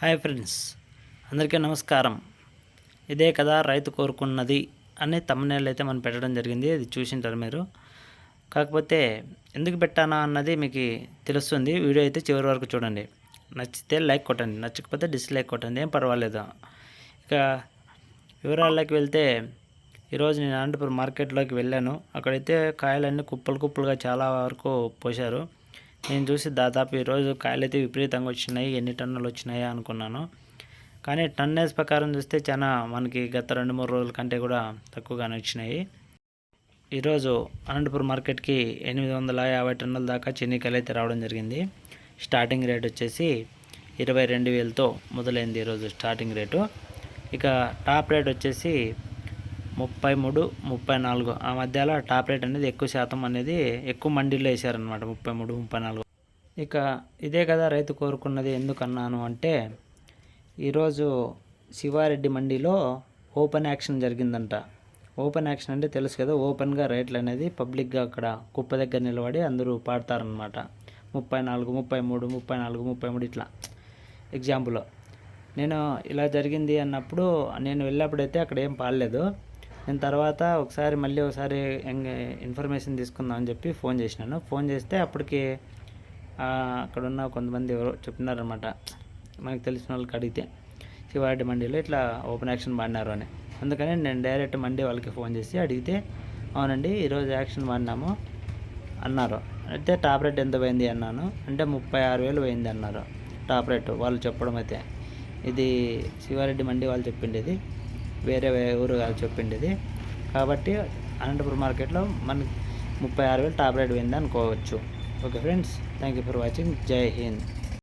Hi friends అందరికీ నమస్కారం. ఇదే కదా రైతు కోరుకున్నది అని తమ్మునేళ్ళు అయితే మనం పెట్టడం జరిగింది అది చూసింటారు మీరు. కాకపోతే ఎందుకు పెట్టానా అన్నది మీకు తెలుస్తుంది వీడియో అయితే చివరి వరకు చూడండి. నచ్చితే లైక్ కొట్టండి నచ్చకపోతే డిస్లైక్ కొట్టండి ఏం పర్వాలేదు. ఇక వివరాల్లోకి వెళ్తే ఈరోజు నేను అనంతపురం మార్కెట్లోకి వెళ్ళాను. అక్కడైతే కాయలన్నీ కుప్పలు కుప్పలుగా చాలా వరకు పోశారు. నేను చూసి దాదాపు ఈరోజు కాయలైతే విపరీతంగా వచ్చినాయి. ఎన్ని టన్నులు వచ్చినాయా అనుకున్నాను. కానీ టన్నేజ్ ప్రకారం చూస్తే చాలా మనకి గత రెండు మూడు రోజుల కంటే కూడా తక్కువగానే వచ్చినాయి. ఈరోజు అనంతపురం మార్కెట్కి ఎనిమిది వందల యాభై టన్నుల దాకా చెనికాయలు అయితే రావడం జరిగింది. స్టార్టింగ్ రేట్ వచ్చేసి ఇరవై రెండు వేలతో మొదలైంది ఈరోజు స్టార్టింగ్ రేటు. ఇక టాప్ రేట్ వచ్చేసి ముప్పై మూడు ముప్పై నాలుగు ఆ మధ్యలో టాప్ రేట్ అనేది ఎక్కువ శాతం అనేది ఎక్కువ మండీలో వేసారనమాట ముప్పై మూడు ముప్పై నాలుగు ఇక ఇదే కదా రైతు కోరుకున్నది ఎందుకన్నాను అంటే ఈరోజు శివారెడ్డి మండీలో ఓపెన్ యాక్షన్ జరిగిందంట. ఓపెన్ యాక్షన్ అంటే తెలుసు కదా ఓపెన్గా రేట్లు అనేది పబ్లిక్గా అక్కడ కుప్ప దగ్గర నిలబడి అందరూ పాడతారనమాట ముప్పై నాలుగు ముప్పై మూడు ముప్పై నాలుగు ముప్పై మూడు ఇట్లా. ఎగ్జాంపుల్ నేను ఇలా జరిగింది అన్నప్పుడు నేను వెళ్ళినప్పుడైతే అక్కడ ఏం పాడలేదు. నేను తర్వాత ఒకసారి మళ్ళీ ఒకసారి ఇన్ఫర్మేషన్ తీసుకుందాం అని చెప్పి ఫోన్ చేసినాను. ఫోన్ చేస్తే అప్పటికి అక్కడ ఉన్న కొంతమంది ఎవరో చెప్పినారనమాట మనకు తెలిసిన వాళ్ళకి అడిగితే శివారెడ్డి మండీలో ఇట్లా ఓపెన్ యాక్షన్ పాడినారు అని. అందుకని నేను డైరెక్ట్ మండీ వాళ్ళకి ఫోన్ చేసి అడిగితే అవునండి ఈరోజు యాక్షన్ పాడినాము అన్నారు. అయితే టాప్ రేట్ ఎంత పోయింది అన్నాను. అంటే ముప్పై ఆరు వేలు పోయింది అన్నారు. టాప్ రేట్ వాళ్ళు చెప్పడం అయితే. ఇది శివారెడ్డి మండి వాళ్ళు చెప్పిండేది. వేరే ఊరు కాదు చెప్పిండేది. కాబట్టి అనంతపురం మార్కెట్లో మనకి ముప్పై ఆరు వేలు టాప్ రేట్ పోయింది అనుకోవచ్చు. Okay friends thank you for watching. జై హింద్.